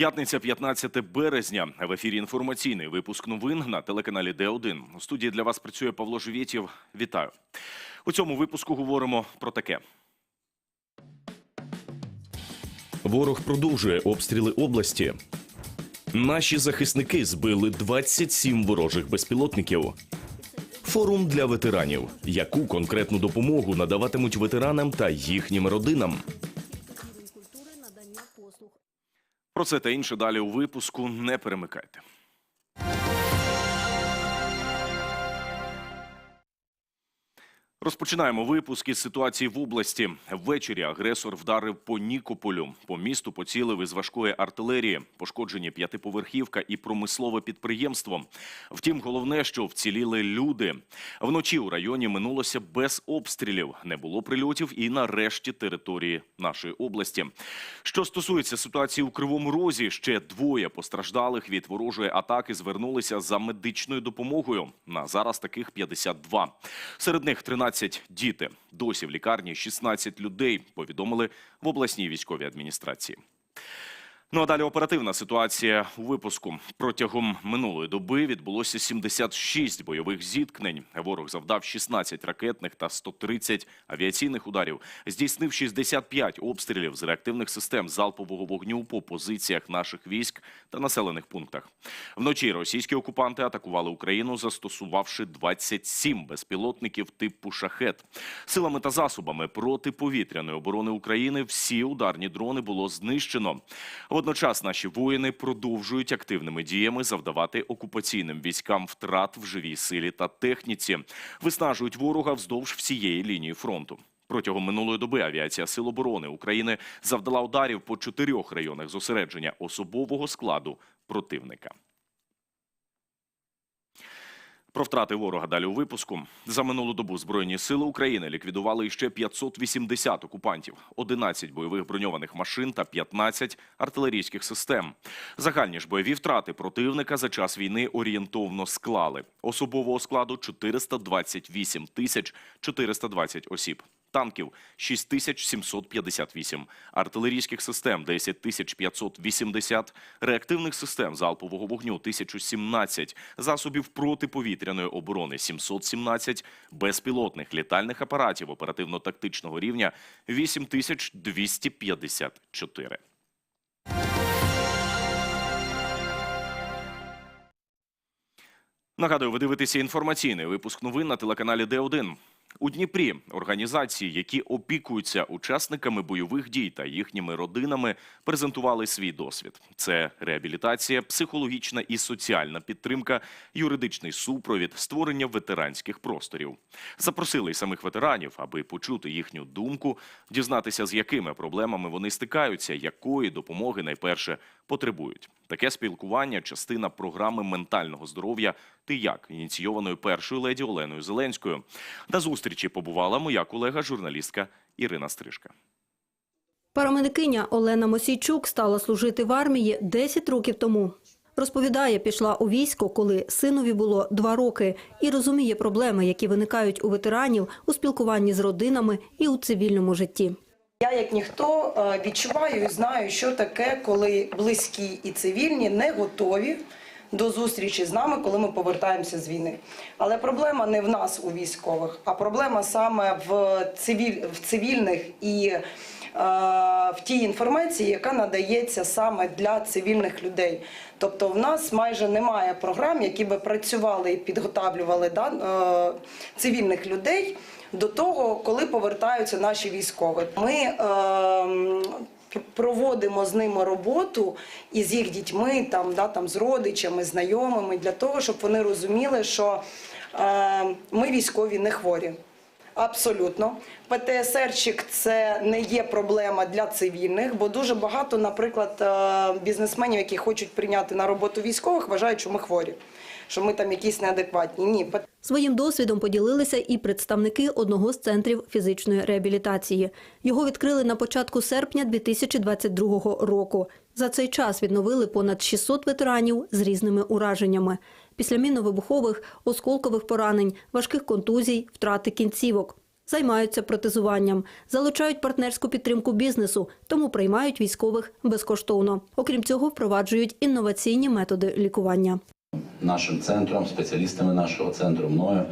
П'ятниця, 15 березня. В ефірі інформаційний випуск новин на телеканалі Д1. У студії для вас працює Павло Живєтєв. Вітаю. У цьому випуску говоримо про таке. Ворог продовжує обстріли області. Наші захисники збили 27 ворожих безпілотників. Форум для ветеранів. Яку конкретну допомогу надаватимуть ветеранам та їхнім родинам? культури надання послуг. Про це та інше далі у випуску. Не перемикайте. Розпочинаємо випуск із ситуації в області. Ввечері агресор вдарив по Нікополю. По місту поцілив із важкої артилерії. Пошкоджені п'ятиповерхівка і промислове підприємство. Втім, головне, що вціліли люди. Вночі у районі минулося без обстрілів. Не було прильотів і на решті території нашої області. Що стосується ситуації у Кривому Розі, ще двоє постраждалих від ворожої атаки звернулися за медичною допомогою. На зараз таких 52. Серед них 13 діти. Досі в лікарні 16 людей, повідомили в обласній військовій адміністрації. Ну а далі оперативна ситуація у випуску. Протягом минулої доби відбулося 76 бойових зіткнень. Ворог завдав 16 ракетних та 130 авіаційних ударів. Здійснив 65 обстрілів з реактивних систем залпового вогню по позиціях наших військ та населених пунктах. Вночі російські окупанти атакували Україну, застосувавши 27 безпілотників типу шахет. Силами та засобами протиповітряної оборони України всі ударні дрони було знищено. Водночас наші воїни продовжують активними діями завдавати окупаційним військам втрат в живій силі та техніці, виснажують ворога вздовж всієї лінії фронту. Протягом минулої доби авіація Сил оборони України завдала ударів по чотирьох районах зосередження особового складу противника. Про втрати ворога далі у випуску. За минулу добу Збройні сили України ліквідували ще 580 окупантів, 11 бойових броньованих машин та 15 артилерійських систем. Загальні ж бойові втрати противника за час війни орієнтовно склали. Особового складу 428 тисяч 420 осіб. Танків 6758, артилерійських систем 10580, реактивних систем залпового вогню 1017, засобів протиповітряної оборони 717, безпілотних літальних апаратів оперативно-тактичного рівня 8254. Нагадую, ви дивитеся інформаційний випуск новин на телеканалі Д1. У Дніпрі організації, які опікуються учасниками бойових дій та їхніми родинами, презентували свій досвід. Це реабілітація, психологічна і соціальна підтримка, юридичний супровід, створення ветеранських просторів. Запросили й самих ветеранів, аби почути їхню думку, дізнатися, з якими проблемами вони стикаються, якої допомоги найперше потребують. Таке спілкування частина програми ментального здоров'я «Ти як» ініційованої першою леді Оленою Зеленською. На зустрічі побувала моя колега, журналістка Ірина Стрижка. Парамедикиня Олена Мосійчук стала служити в армії 10 років тому. Розповідає, пішла у військо, коли синові було два роки, і розуміє проблеми, які виникають у ветеранів у спілкуванні з родинами і у цивільному житті. Я, як ніхто, е, відчуваю і знаю, що таке, коли близькі і цивільні не готові до зустрічі з нами, коли ми повертаємося з війни. Але проблема не в нас, у військових, а проблема саме в, цивіль, в цивільних і е, в тій інформації, яка надається саме для цивільних людей. Тобто, в нас майже немає програм, які би працювали і підготавлювали да, е, цивільних людей до того, коли повертаються наші військові. Ми е, проводимо з ними роботу і з їх дітьми, там, да, там, з родичами, знайомими, для того, щоб вони розуміли, що е, ми військові не хворі. Абсолютно. ПТСРчик це не є проблема для цивільних, бо дуже багато, наприклад, е, бізнесменів, які хочуть прийняти на роботу військових, вважають, що ми хворі, що ми там якісь неадекватні. Ні, Своїм досвідом поділилися і представники одного з центрів фізичної реабілітації. Його відкрили на початку серпня 2022 року. За цей час відновили понад 600 ветеранів з різними ураженнями. Після мінно-вибухових, осколкових поранень, важких контузій, втрати кінцівок. займаються протезуванням, залучають партнерську підтримку бізнесу, тому приймають військових безкоштовно. Окрім цього, впроваджують інноваційні методи лікування. Нашим центром, спеціалістами нашого центру, мною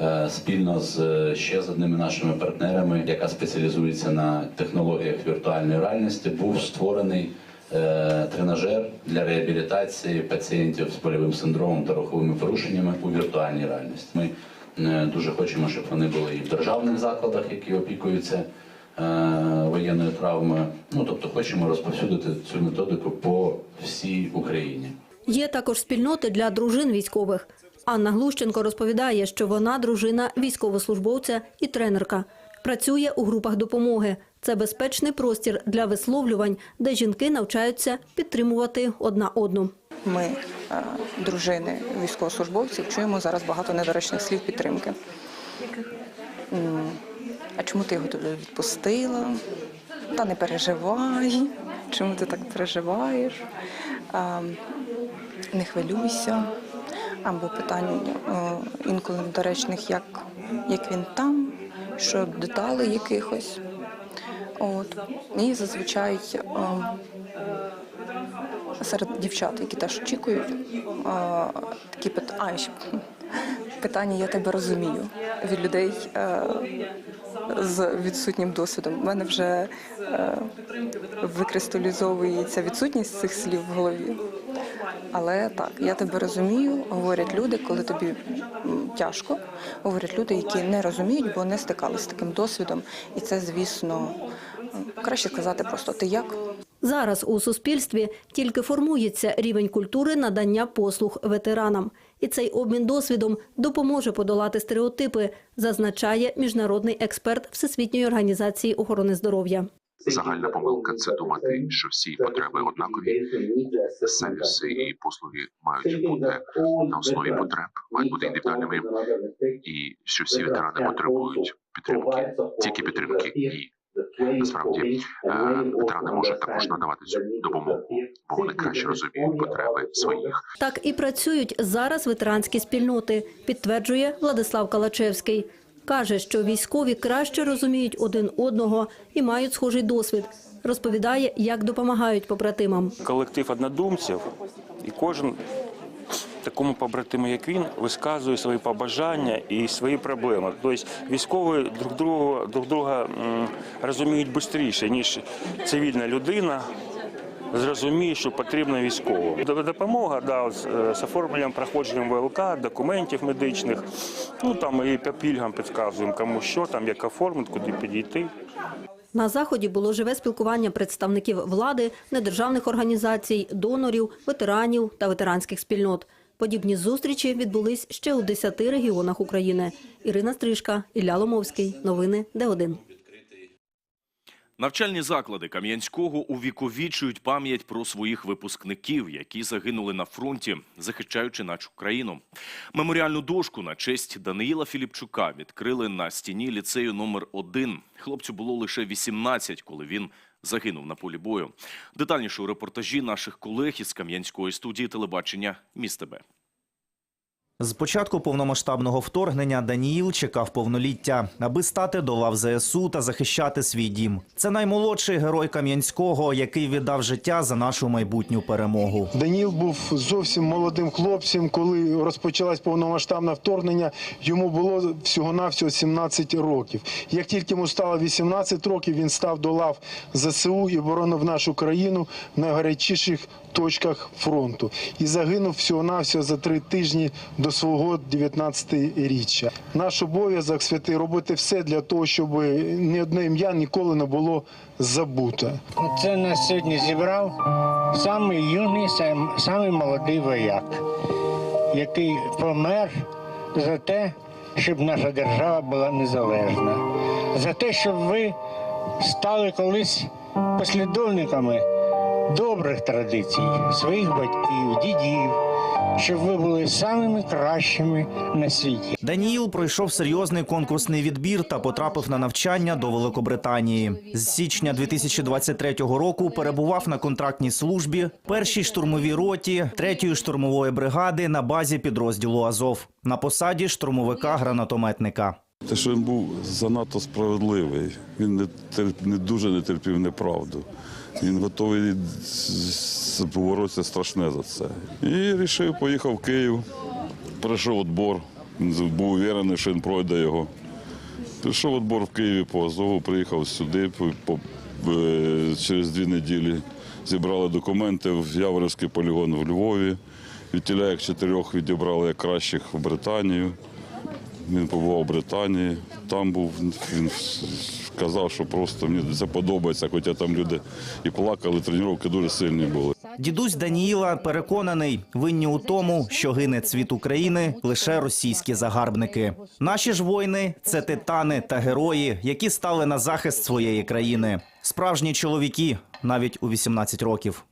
е, спільно з е, ще з одними нашими партнерами, яка спеціалізується на технологіях віртуальної реальності, був створений е, тренажер для реабілітації пацієнтів з больовим синдромом та руховими порушеннями у віртуальній реальності. Ми дуже хочемо, щоб вони були і в державних закладах, які опікуються воєнною травмою. Ну тобто, хочемо розповсюдити цю методику по всій Україні. Є також спільноти для дружин військових. Анна Глущенко розповідає, що вона дружина військовослужбовця і тренерка. Працює у групах допомоги. Це безпечний простір для висловлювань, де жінки навчаються підтримувати одна одну. Ми, е, дружини військовослужбовців, чуємо зараз багато недоречних слів підтримки. А чому ти його туди відпустила? Та не переживай. Чому ти так переживаєш? Не хвилюйся. Або питань е, інколи недоречних, як, як він там, що деталей якихось. От. І зазвичай ем, серед дівчат, які теж очікують, такі пит... а, питання я тебе розумію від людей е, з відсутнім досвідом. У мене вже е, викристалізовується відсутність цих слів в голові. Але так, я тебе розумію, говорять люди, коли тобі тяжко, говорять люди, які не розуміють, бо не стикалися з таким досвідом. І це, звісно, краще сказати просто ти як. Зараз у суспільстві тільки формується рівень культури надання послуг ветеранам. І цей обмін досвідом допоможе подолати стереотипи, зазначає міжнародний експерт Всесвітньої організації охорони здоров'я. Загальна помилка це думати, що всі потреби однакові. Сервіси і послуги мають бути на основі потреб, мають бути індивідуальними, і що всі ветерани потребують підтримки, тільки підтримки. І насправді е, ветерани можуть також надавати цю допомогу, бо вони краще розуміють потреби своїх. Так і працюють зараз ветеранські спільноти, підтверджує Владислав Калачевський. Каже, що військові краще розуміють один одного і мають схожий досвід. Розповідає, як допомагають побратимам. колектив однодумців, і кожен такому побратиму, як він, висказує свої побажання і свої проблеми. Тобто військові друг друга, друг друга розуміють швидше, ніж цивільна людина. Зрозуміє, що потрібно військовим. Допомога да, е, з оформленням проходженням ВЛК, документів медичних. Ну там і по пільгам підказуємо, кому що там, як оформити, куди підійти. На заході було живе спілкування представників влади, недержавних організацій, донорів, ветеранів та ветеранських спільнот. Подібні зустрічі відбулись ще у 10 регіонах України. Ірина Стрижка, Ілля Ломовський. Новини Д1. Навчальні заклади Кам'янського увіковічують пам'ять про своїх випускників, які загинули на фронті, захищаючи нашу країну. Меморіальну дошку на честь Даниїла Філіпчука відкрили на стіні ліцею номер 1 Хлопцю було лише 18, коли він загинув на полі бою. Детальніше у репортажі наших колег із Кам'янської студії телебачення «Міст ТБ». З початку повномасштабного вторгнення Даніїл чекав повноліття, аби стати до лав ЗСУ та захищати свій дім. Це наймолодший герой Кам'янського, який віддав життя за нашу майбутню перемогу. Даніл був зовсім молодим хлопцем, коли розпочалось повномасштабне вторгнення. Йому було всього-навсього 17 років. Як тільки йому стало 18 років, він став до лав ЗСУ і боронив нашу країну в найгарячіших точках фронту. І загинув всього-навсього за три тижні до свого 19-річчя. Наш обов'язок святий робити все для того, щоб ні одне ім'я ніколи не було забуте. Це нас сьогодні зібрав самий юний, сам- самий молодий вояк, який помер за те, щоб наша держава була незалежна, за те, щоб ви стали колись послідовниками добрих традицій своїх батьків, дідів, щоб ви були самими кращими на світі. Даніїл пройшов серйозний конкурсний відбір та потрапив на навчання до Великобританії. З січня 2023 року перебував на контрактній службі першій штурмовій роті третьої штурмової бригади на базі підрозділу Азов на посаді штурмовика-гранатометника. Те, що він був занадто справедливий, він не, терп- не дуже не терпів неправду. Він готовий з- страшне за це. І вирішив, поїхав в Київ, пройшов відбор. Він був уверений, що він пройде його. Прийшов відбор в Києві по Азову, приїхав сюди по, е, через дві неділі. Зібрали документи в Яворівський полігон в Львові. Від тіля як чотирьох відібрали як кращих в Британію. Він побував у Британії. Там був він сказав, що просто мені це подобається, хоча там люди і плакали, тренування дуже сильні були. Дідусь Даніїла переконаний, винні у тому, що гине цвіт України лише російські загарбники. Наші ж воїни це титани та герої, які стали на захист своєї країни. Справжні чоловіки навіть у 18 років.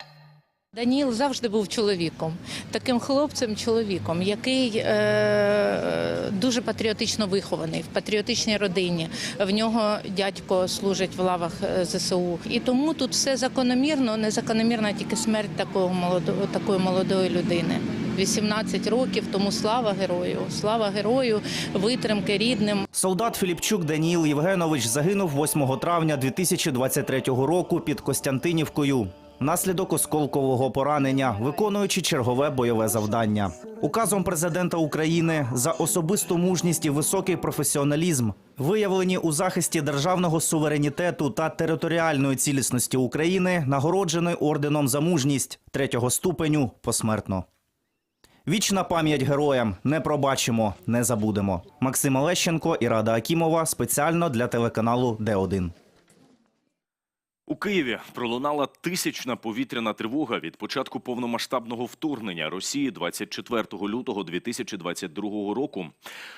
Даніл завжди був чоловіком, таким хлопцем, чоловіком, який е, дуже патріотично вихований в патріотичній родині. В нього дядько служить в лавах е, ЗСУ. І тому тут все закономірно, не закономірна тільки смерть такого молодого, такої молодої людини. 18 років, тому слава герою, слава герою, витримки рідним. Солдат Філіпчук Даніїл Євгенович загинув 8 травня 2023 року під Костянтинівкою. Наслідок осколкового поранення, виконуючи чергове бойове завдання. Указом президента України за особисту мужність і високий професіоналізм, виявлені у захисті державного суверенітету та територіальної цілісності України, нагороджений орденом за мужність третього ступеню посмертно. Вічна пам'ять героям не пробачимо, не забудемо. Максим Олещенко і Рада Акімова спеціально для телеканалу Д1. У Києві пролунала тисячна повітряна тривога від початку повномасштабного вторгнення Росії 24 лютого 2022 року.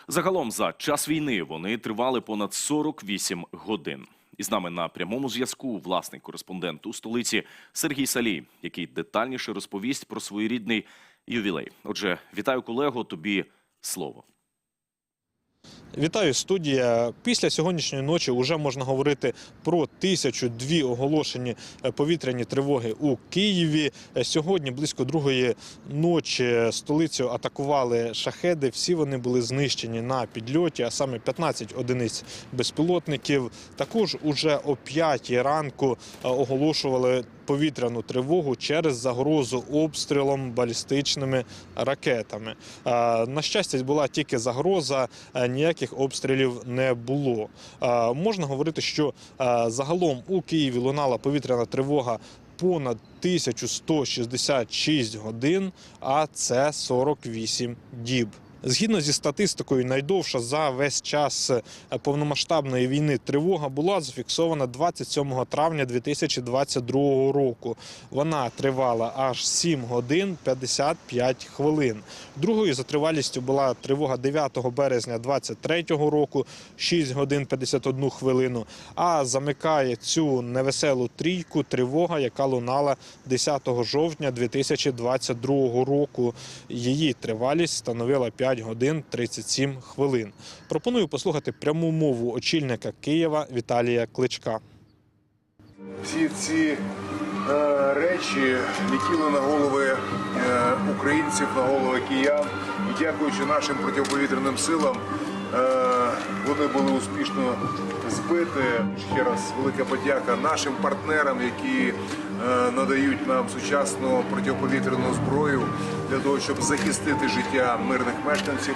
Загалом за час війни вони тривали понад 48 годин. І з нами на прямому зв'язку власний кореспондент у столиці Сергій Салій, який детальніше розповість про своєрідний ювілей. Отже, вітаю колего. Тобі слово. Вітаю, студія. Після сьогоднішньої ночі вже можна говорити про тисячу дві оголошені е, повітряні тривоги у Києві. Е, Сьогодні близько другої ночі столицю атакували шахеди. Всі вони були знищені на підльоті, а саме 15 одиниць безпілотників. Також уже о 5 ранку е, оголошували повітряну тривогу через загрозу обстрілом балістичними ракетами. Е, На щастя, була тільки загроза, е, ніяких обстрілів не було. Е, Можна говорити, що загалом у Києві лунала повітряна тривога. Понад 1166 годин, а це 48 діб. Згідно зі статистикою, найдовша за весь час е, повномасштабної війни тривога була зафіксована 27 травня 2022 року. Вона тривала аж 7 годин 55 хвилин. Другою за тривалістю була тривога 9 березня 2023 року, 6 годин 51 хвилину. А замикає цю невеселу трійку тривога, яка лунала 10 жовтня 2022 року. Її тривалість становила 5 годин 37 хвилин. Пропоную послухати пряму мову очільника Києва Віталія Кличка. Всі ці е, речі летіли на голови е, українців, на голови киян. І дякуючи нашим протиповітряним силам, е, вони були успішно збиті. Ще раз велика подяка нашим партнерам, які надають нам сучасну протиповітряну зброю для того, щоб захистити життя мирних мешканців.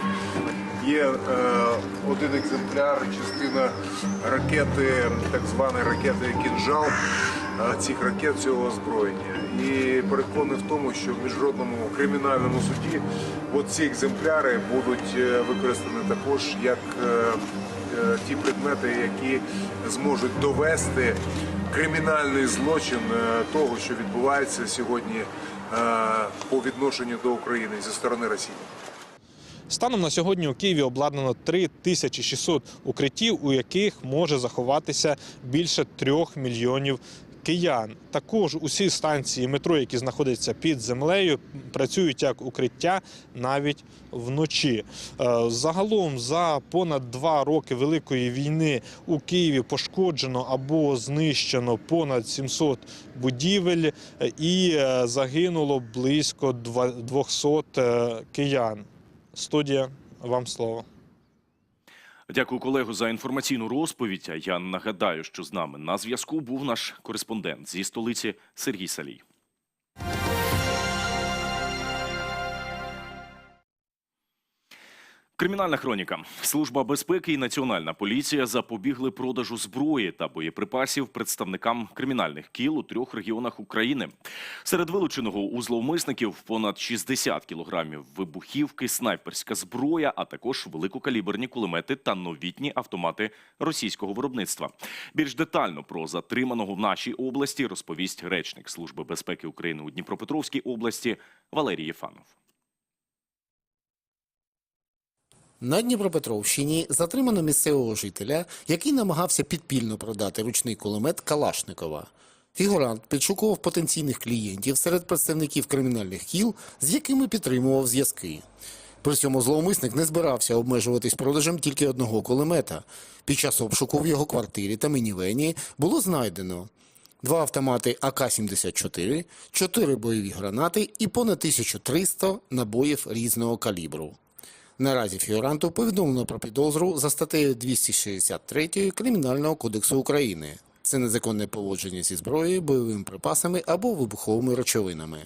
Є е, один екземпляр, частина ракети, так званої ракети Кінжал, е, цих ракет цього озброєння. І переконаний в тому, що в міжнародному кримінальному суді от ці екземпляри будуть е, використані також як е, е, ті предмети, які зможуть довести кримінальний злочин е, того, що відбувається сьогодні е, по відношенню до України зі сторони Росії. Станом на сьогодні у Києві обладнано 3600 укриттів, у яких може заховатися більше трьох мільйонів киян. Також усі станції метро, які знаходяться під землею, працюють як укриття навіть вночі. Е, Загалом за понад два роки великої війни у Києві пошкоджено або знищено понад 700 будівель е, і е, загинуло близько два- 200 е, киян. Студія, вам слово. Дякую, колего, за інформаційну розповідь. Я нагадаю, що з нами на зв'язку був наш кореспондент зі столиці Сергій Салій. Кримінальна хроніка. Служба безпеки і національна поліція запобігли продажу зброї та боєприпасів представникам кримінальних кіл у трьох регіонах України. Серед вилученого у зловмисників понад 60 кілограмів вибухівки, снайперська зброя, а також великокаліберні кулемети та новітні автомати російського виробництва. Більш детально про затриманого в нашій області розповість речник Служби безпеки України у Дніпропетровській області Валерій Єфанов. На Дніпропетровщині затримано місцевого жителя, який намагався підпільно продати ручний кулемет Калашникова. Фігурант підшукував потенційних клієнтів серед представників кримінальних кіл, з якими підтримував зв'язки. При цьому зловмисник не збирався обмежуватись продажем тільки одного кулемета. Під час обшуку в його квартирі та мінівені було знайдено два автомати АК-74, чотири бойові гранати і понад 1300 набоїв різного калібру. Наразі фігуранту повідомлено про підозру за статтею 263 Кримінального кодексу України. Це незаконне поводження зі зброєю, бойовими припасами або вибуховими речовинами.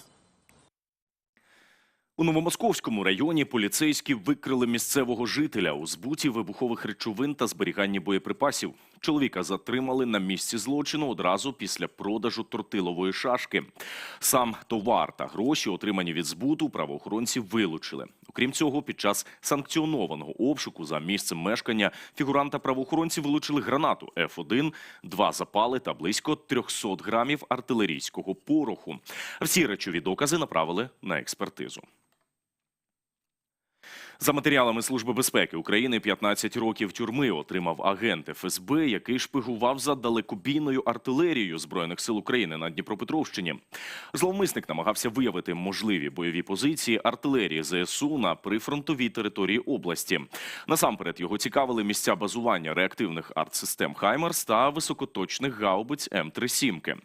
У Новомосковському районі поліцейські викрили місцевого жителя у збуті вибухових речовин та зберіганні боєприпасів. Чоловіка затримали на місці злочину одразу після продажу тортилової шашки. Сам товар та гроші, отримані від збуту, правоохоронці вилучили. Окрім цього, під час санкціонованого обшуку за місцем мешкання фігуранта правоохоронці вилучили гранату F1, два запали та близько 300 грамів артилерійського пороху. Всі речові докази направили на експертизу. За матеріалами Служби безпеки України 15 років тюрми отримав агент ФСБ, який шпигував за далекобійною артилерією збройних сил України на Дніпропетровщині. Зловмисник намагався виявити можливі бойові позиції артилерії ЗСУ на прифронтовій території області. Насамперед його цікавили місця базування реактивних артсистем Хаймерс та високоточних гаубиць М3 «Сімки».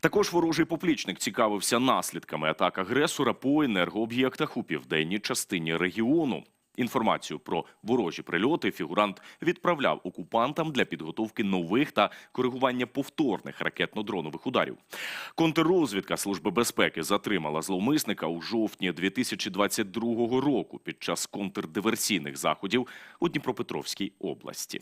Також ворожий поплічник цікавився наслідками атак агресора по енергооб'єктах у південній частині регіону. Інформацію про ворожі прильоти фігурант відправляв окупантам для підготовки нових та коригування повторних ракетно-дронових ударів. Контррозвідка Служби безпеки затримала зловмисника у жовтні 2022 року під час контрдиверсійних заходів у Дніпропетровській області.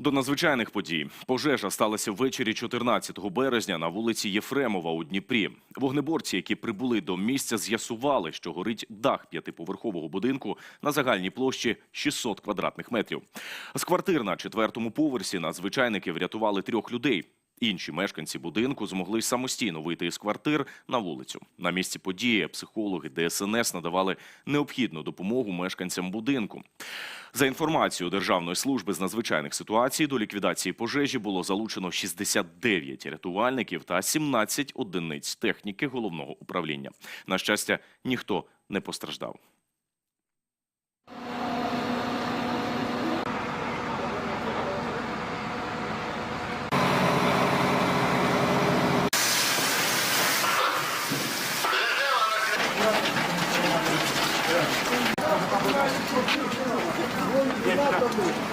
До надзвичайних подій пожежа сталася ввечері 14 березня на вулиці Єфремова у Дніпрі. Вогнеборці, які прибули до місця, з'ясували, що горить дах п'ятиповерхового будинку на загальній площі 600 квадратних метрів. З квартир на четвертому поверсі надзвичайники врятували трьох людей. Інші мешканці будинку змогли самостійно вийти із квартир на вулицю. На місці події психологи ДСНС надавали необхідну допомогу мешканцям будинку. За інформацією Державної служби з надзвичайних ситуацій, до ліквідації пожежі було залучено 69 рятувальників та 17 одиниць техніки головного управління. На щастя, ніхто не постраждав. Thank you.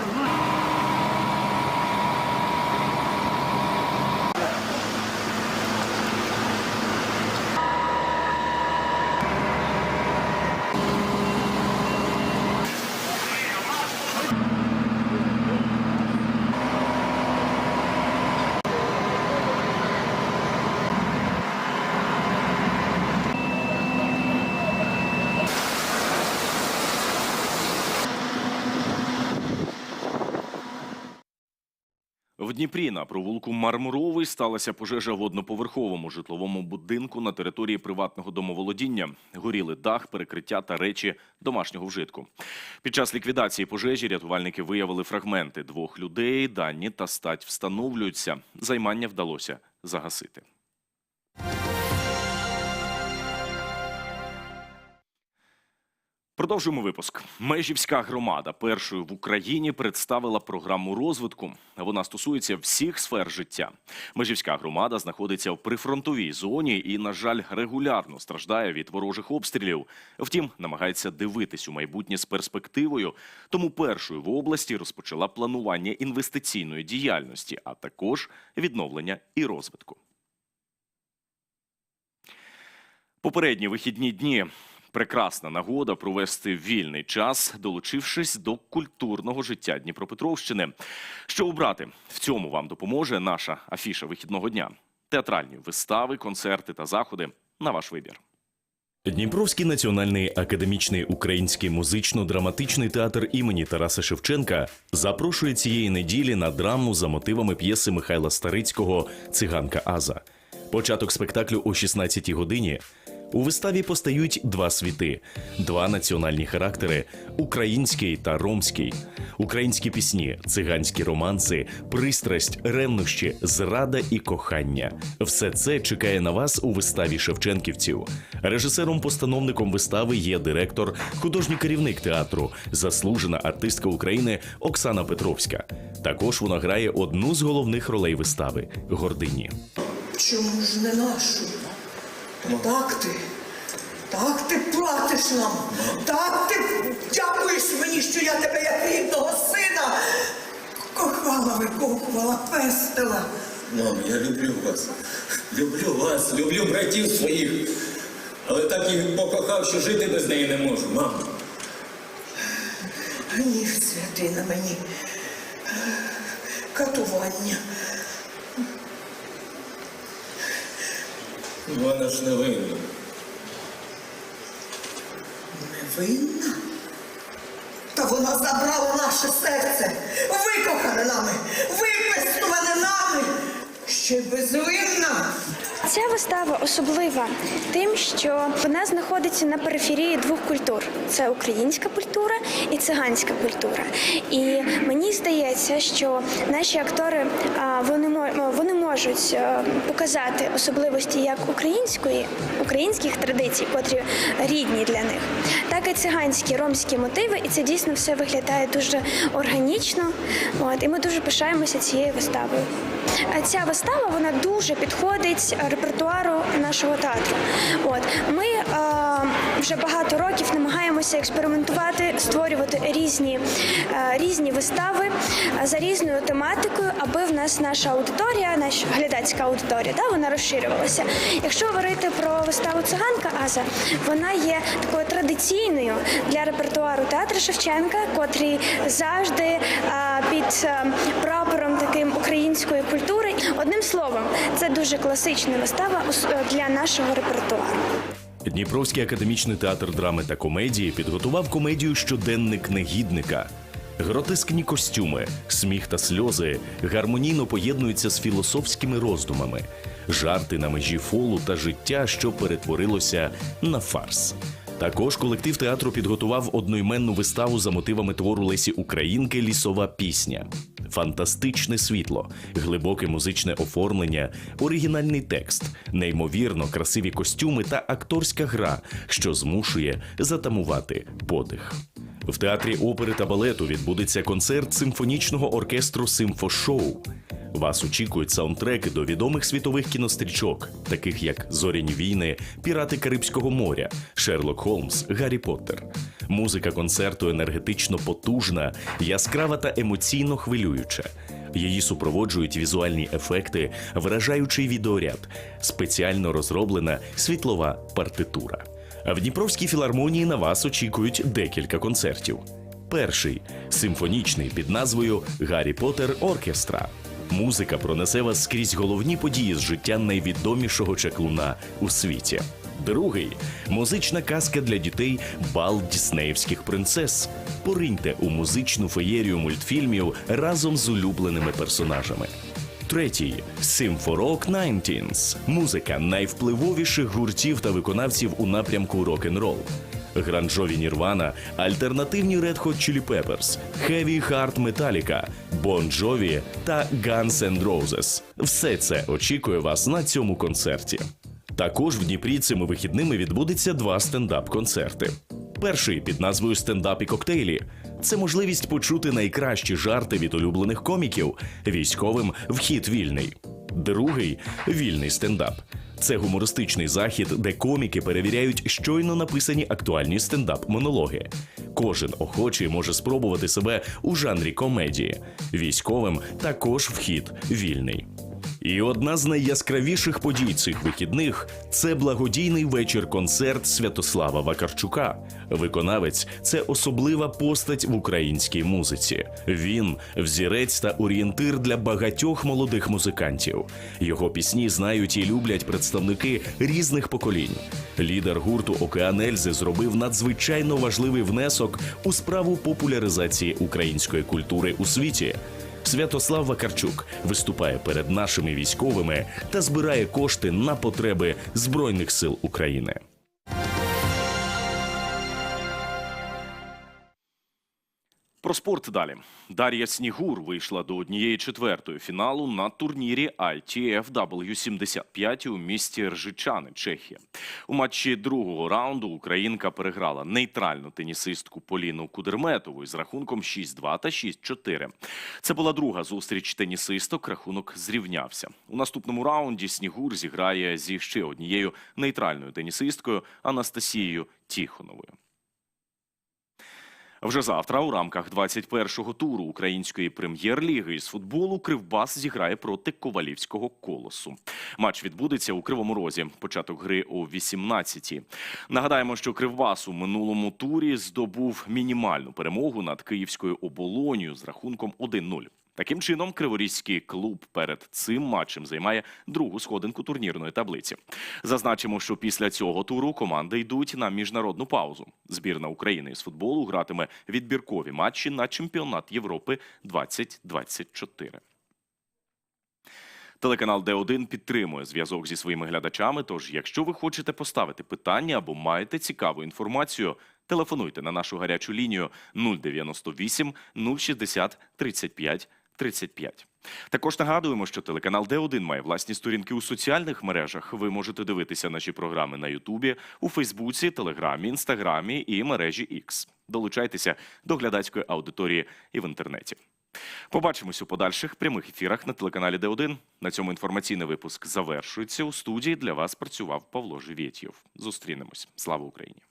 В Дніпрі на провулку Мармуровий сталася пожежа в одноповерховому житловому будинку на території приватного домоволодіння. Горіли дах, перекриття та речі домашнього вжитку. Під час ліквідації пожежі рятувальники виявили фрагменти двох людей. Дані та стать встановлюються. Займання вдалося загасити. Продовжуємо випуск. Межівська громада першою в Україні представила програму розвитку. Вона стосується всіх сфер життя. Межівська громада знаходиться в прифронтовій зоні і, на жаль, регулярно страждає від ворожих обстрілів. Втім, намагається дивитись у майбутнє з перспективою. Тому першою в області розпочала планування інвестиційної діяльності, а також відновлення і розвитку. Попередні вихідні дні прекрасна нагода провести вільний час, долучившись до культурного життя Дніпропетровщини. Що обрати в цьому вам допоможе наша афіша вихідного дня: театральні вистави, концерти та заходи на ваш вибір. Дніпровський національний академічний український музично-драматичний театр імені Тараса Шевченка запрошує цієї неділі на драму за мотивами п'єси Михайла Старицького Циганка Аза. Початок спектаклю о 16-й годині. У виставі постають два світи, два національні характери український та ромський, українські пісні, циганські романси, пристрасть, ревнощі, зрада і кохання. Все це чекає на вас у виставі Шевченківців. Режисером-постановником вистави є директор, художній керівник театру, заслужена артистка України Оксана Петровська. Також вона грає одну з головних ролей вистави гордині. Чому ж не нашу? Так ти, так ти платиш нам, так ти дякуєш мені, що я тебе як рідного сина кохала, викохувала, пестила. Мамо, я люблю вас. Люблю вас, люблю братів своїх. Але так їх покохав, що жити без неї не можу, мамо. Гнів святий на мені, катування. Вона ж не винна. Невинна? Та вона забрала наше серце, викохане нами, випестуване нами, ще й безвинна. Ця вистава особлива тим, що вона знаходиться на периферії двох культур: це українська культура і циганська культура. І мені здається, що наші актори вони мо- вони можуть е, показати особливості як української, українських традицій, котрі рідні для них, так і циганські ромські мотиви. І це дійсно все виглядає дуже органічно. От і ми дуже пишаємося цією виставою. Ця вистава вона дуже підходить репертуару нашого театру. От ми е, вже багато років намагаємося експериментувати, створювати різні, е, різні вистави е, за різною тематикою, аби в нас наша аудиторія, наша глядацька аудиторія, да, вона розширювалася. Якщо говорити про виставу циганка Аза, вона є такою традиційною для репертуару театру Шевченка, котрий завжди е, під прапором таким української культури. Одним словом, це дуже класична вистава для нашого репертуару. Дніпровський академічний театр драми та комедії підготував комедію Щоденник негідника. Гротескні костюми, сміх та сльози гармонійно поєднуються з філософськими роздумами, жарти на межі фолу та життя, що перетворилося на фарс. Також колектив театру підготував одноіменну виставу за мотивами твору Лесі Українки Лісова пісня. Фантастичне світло, глибоке музичне оформлення, оригінальний текст, неймовірно красиві костюми та акторська гра, що змушує затамувати подих. В театрі опери та балету відбудеться концерт симфонічного оркестру Симфошоу. Вас очікують саундтреки до відомих світових кінострічок, таких як Зоряні війни, Пірати Карибського моря, Шерлок Холмс, Гаррі Поттер. Музика концерту енергетично потужна, яскрава та емоційно хвилююча. Її супроводжують візуальні ефекти, вражаючий відеоряд, спеціально розроблена світлова партитура. В Дніпровській філармонії на вас очікують декілька концертів. Перший симфонічний під назвою Гаррі Поттер Оркестра. Музика пронесе вас скрізь головні події з життя найвідомішого чаклуна у світі. Другий музична казка для дітей Бал Діснеївських принцес. Пориньте у музичну феєрію мультфільмів разом з улюбленими персонажами. Третій Симфорок 19 музика найвпливовіших гуртів та виконавців у напрямку рок-н-рол. Гранжові Нірвана, альтернативні Red Hot Chili Peppers, Heavy Heart Metallica, Bon Jovi та Guns N' Roses. Все це очікує вас на цьому концерті. Також в Дніпрі цими вихідними відбудеться два стендап-концерти. Перший під назвою Стендап і коктейлі. Це можливість почути найкращі жарти від улюблених коміків. Військовим вхід вільний. Другий вільний стендап. Це гумористичний захід, де коміки перевіряють щойно написані актуальні стендап-монологи. Кожен охочий може спробувати себе у жанрі комедії. Військовим також вхід вільний. І одна з найяскравіших подій цих вихідних це благодійний вечір-концерт Святослава Вакарчука. Виконавець це особлива постать в українській музиці. Він взірець та орієнтир для багатьох молодих музикантів. Його пісні знають і люблять представники різних поколінь. Лідер гурту Океан Ельзи зробив надзвичайно важливий внесок у справу популяризації української культури у світі. Святослав Вакарчук виступає перед нашими військовими та збирає кошти на потреби Збройних сил України. Спорт далі. Дар'я Снігур вийшла до однієї четвертої фіналу на турнірі ITF W75 у місті Ржичани, Чехія. У матчі другого раунду українка переграла нейтральну тенісистку Поліну Кудерметову з рахунком 6-2 та 6-4. Це була друга зустріч тенісисток. Рахунок зрівнявся. У наступному раунді Снігур зіграє зі ще однією нейтральною тенісисткою Анастасією Тіхоновою. Вже завтра у рамках 21-го туру української прем'єр-ліги з футболу Кривбас зіграє проти Ковалівського колосу. Матч відбудеться у Кривому Розі. Початок гри о 18-ті. Нагадаємо, що Кривбас у минулому турі здобув мінімальну перемогу над київською оболонію з рахунком 1-0. Таким чином, криворізький клуб перед цим матчем займає другу сходинку турнірної таблиці. Зазначимо, що після цього туру команди йдуть на міжнародну паузу. Збірна України із футболу гратиме відбіркові матчі на чемпіонат Європи 2024. Телеканал Д1 підтримує зв'язок зі своїми глядачами. Тож, якщо ви хочете поставити питання або маєте цікаву інформацію, телефонуйте на нашу гарячу лінію 098 060 35 35. Також нагадуємо, що телеканал Д1 має власні сторінки у соціальних мережах. Ви можете дивитися наші програми на Ютубі, у Фейсбуці, Телеграмі, Інстаграмі і мережі X. Долучайтеся до глядацької аудиторії і в інтернеті. Побачимось у подальших прямих ефірах на телеканалі Д1. На цьому інформаційний випуск завершується. У студії для вас працював Павло Живєтєв. Зустрінемось. Слава Україні!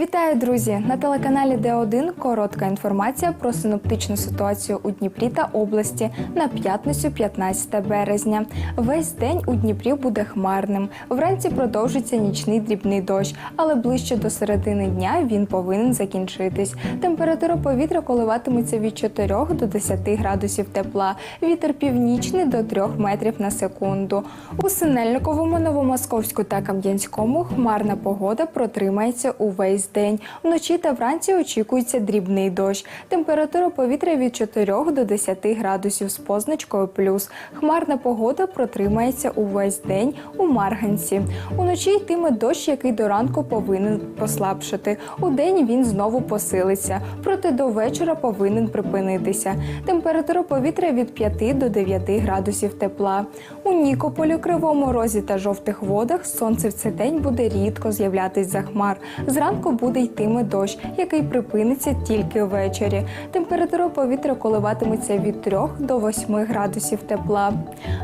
Вітаю, друзі! На телеканалі Д1 коротка інформація про синоптичну ситуацію у Дніпрі та області на п'ятницю, 15 березня. Весь день у Дніпрі буде хмарним. Вранці продовжиться нічний дрібний дощ, але ближче до середини дня він повинен закінчитись. Температура повітря коливатиметься від 4 до 10 градусів тепла. Вітер північний до 3 метрів на секунду. У Синельниковому, Новомосковську та Кам'янському хмарна погода протримається увесь день. Вночі та вранці очікується дрібний дощ. Температура повітря від 4 до 10 градусів з позначкою плюс. Хмарна погода протримається увесь день у Марганці. Уночі йтиме дощ, який до ранку повинен послабшити. У день він знову посилиться, проте до вечора повинен припинитися. Температура повітря від 5 до 9 градусів тепла. У Нікополі, Кривому Розі та жовтих водах сонце в цей день буде рідко з'являтись за хмар. Зранку буде йтиме дощ, який припиниться тільки ввечері. Температура повітря коливатиметься від 3 до 8 градусів тепла.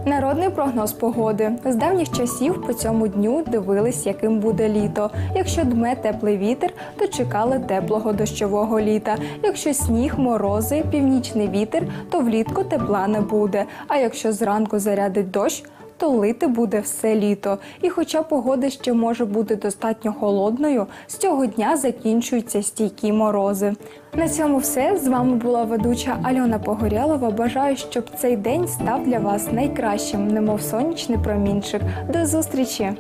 Народний прогноз погоди з давніх часів по цьому дню дивились, яким буде літо. Якщо дме теплий вітер, то чекали теплого дощового літа. Якщо сніг, морози, північний вітер, то влітку тепла не буде. А якщо зранку зарядить дощ, то лити буде все літо. І хоча погода ще може бути достатньо холодною, з цього дня закінчуються стійкі морози. На цьому все. З вами була ведуча Альона Погорялова. Бажаю, щоб цей день став для вас найкращим, немов сонячний промінчик. До зустрічі!